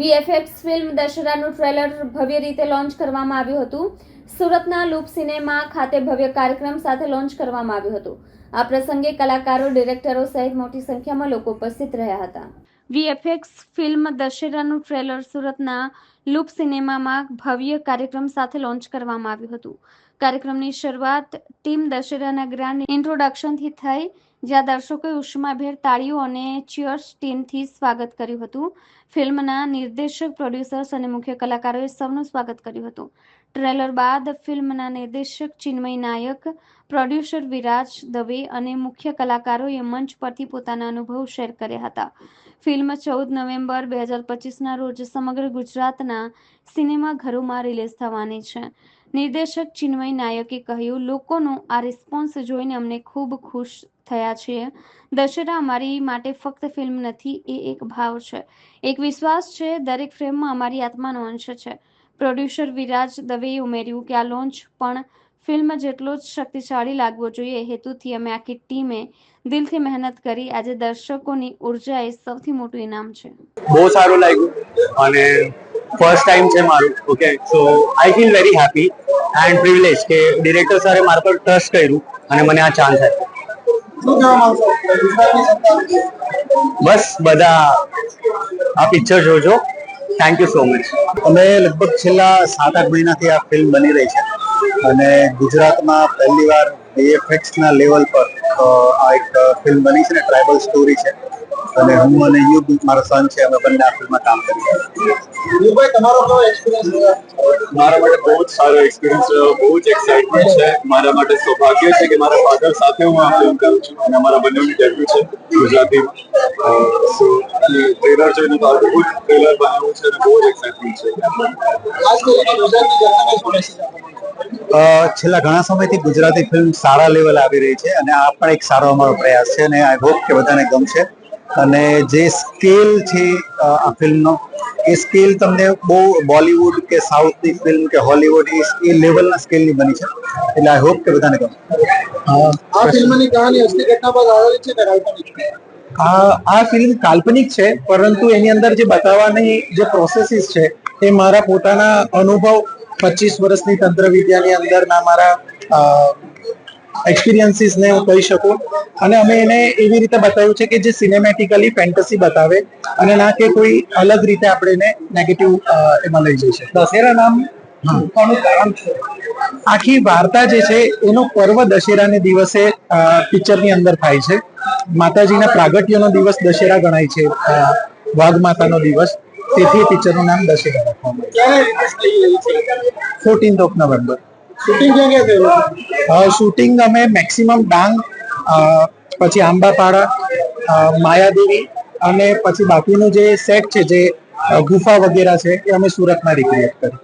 VFX film દશેરાનું trailer ભવ્ય રીતે લોન્ચ કરવામાં આવ્યું હતું. સુરતના લૂપ સિનેમા ખાતે ભવ્ય કાર્યક્રમ સાથે લોન્ચ કરવામાં આવ્યું હતું. આ પ્રસંગે કલાકારો, ડિરેક્ટરો સહિત મોટી સંખ્યામાં લોકો ઉપસ્થિત રહ્યા હતા. વીએફએક્સ ફિલ્મ દશેરાનું ટ્રેલર સુરતના લૂપ સિનેમામાં ભવ્ય કાર્યક્રમ સાથે લોન્ચ કરવામાં આવ્યું હતું. કાર્યક્રમની શરૂઆત ટીમ દશેરાના ગ્રાન્ડ ઇન્ટ્રોડક્શનથી થઈ જ્યાં દર્શકોએ ઉષ્માભેર તાળીઓ અને ચિયર્સ ટીમથી સ્વાગત કર્યું હતું. ફિલ્મના નિર્દેશક પ્રોડ્યુસર્સ અને મુખ્ય કલાકારોએ સૌનું સ્વાગત કર્યું હતું. ટ્રેલર બાદ ફિલ્મના નિર્દેશક ચિન્મય નાયક પ્રોડ્યુસર વિરાજ દવે અને મુખ્ય કલાકારોએ મંચ પરથી પોતાના અનુભવ શેર કર્યા હતા. ફિલ્મ ચૌદ નવેમ્બર બે હજાર પચીસના રોજ સમગ્ર ગુજરાતના સિનેમાઘરોમાં રિલીઝ થવાની છે. નિર્દેશક ચિન્મય નાયકે કહ્યું, લોકોનો આ રિસ્પોન્સ જોઈને અમને ખૂબ ખુશ થયા છીએ. દશેરા અમારી માટે ફક્ત ફિલ્મ નથી, એ એક ભાવ છે. એક વિશ્વાસ છે, દરેક ફ્રેમમાં અમારી આત્માનો અંશ છે. પ્રોડ્યુસર વિરાજ દવેએ ઉમેર્યું કે આ લોન્ચ પણ ફિલ્મ જેટલો જ શક્તિશાળી લાગવો જોઈએ હેતુથી અમે આખી ટીમે દિલથી મહેનત કરી. આજે દર્શકોની ઊર્જા એ સૌથી મોટું ઇનામ છે. બહુ સારું લાગ્યું અને ફર્સ્ટ ટાઈમ છે મારું okay so I feel very happy and privilege કે ડિરેક્ટર સરે મારા પર ટ્રસ્ટ કર્યું અને મને આ ચાન્સ આપ્યો. બસ બધા આ પિક્ચર જોજો. થેન્ક યુ સો મચ અમે લગભગ છેલ્લા સાત આઠ મહિનાથી આ ફિલ્મ બની રહી છે. અને ગુજરાતમાં પહેલીવાર VFX ના લેવલ પર આ એક ફિલ્મ બની છે ને ટ્રાઇબલ સ્ટોરી છે. અને હું અને યુગ મારો સન છે અમે બંને આ ફિલ્મમાં કામ કરી યુગભાઈ તમારો કેવો એક્સપિરિયન્સ મારા માટે બહુ જ સારો એક્સપિરિયન્સ રહ્યો બહુ જ એક્સાઇટમેન્ટ છે. મારા માટે સૌભાગ્ય છે કે મારા ફાધર સાથે હું આ ફિલ્મ કરું છું અને અમારા બંનેની ડેબ્યુ છે ગુજરાતીમાં. સો ટ્રેલર જોઈને તો અદભુત ટ્રેલર બનાવ્યું છે અને બહુ જ એક્સાઇટમેન્ટ છે. છેલ્લા ઘણા સમયથી ગુજરાતી ફિલ્મ સારા લેવલ આવી રહી છે અને આ પણ એક સારો અમારો પ્રયાસ છે અને આઈ હોપ કે બધાને ગમશે. અને જે સ્કેલ છે આ ફિલ્મનો એ સ્કેલ તમને બહુ બોલિવૂડ કે સાઉથની ફિલ્મ કે હોલીવુડ એ લેવલના સ્કેલની બની છે. એટલે આઈ હોપ કે બધાને ગમે. આ ફિલ્મની કહાની અસલી ઘટના પર આધારિત છે કે કાલ્પનિક આ આ ફિલ્મ કાલ્પનિક છે પરંતુ એની અંદર જે બતાવવાની જે પ્રોસેસીસ છે એ મારા પોતાના અનુભવ પચીસ વર્ષની તંત્ર વિદ્યાની અંદરના મારા એક્સપિરિયન્સીસ ને હું કહી શકું. અને અમે એને એવી રીતે બતાવ્યું છે કે જે સિનેમેટિકલી ફેન્ટસી બતાવે અને ના કે કોઈ અલગ રીતે આપણે એને નેગેટિવ એમાં લઈ જઈ શકીએ. દશેરા નામ આખી વાર્તા જે છે એનો પર્વ દશેરાને દિવસે પિક્ચરની અંદર થાય છે. માતાજીના પ્રાગટ્યનો દિવસ દશેરા ગણાય છે વાઘ માતાનો દિવસ. તેથી પિક્ચરનું નામ દશેરા. રાખવામાં છે? ફોર્ટીન્થ ઓફ નવેમ્બર શૂટિંગ ક્યાં ક્યાં થયેલું? શૂટિંગ અમે મેક્સિમમ ડાંગ પછી આંબાપાડા માયાદેવી અને પછી બાકીનું જે સેટ છે, જે ગુફા વગેરે છે, એ અમે સુરતમાં રિક્રિએટ કરી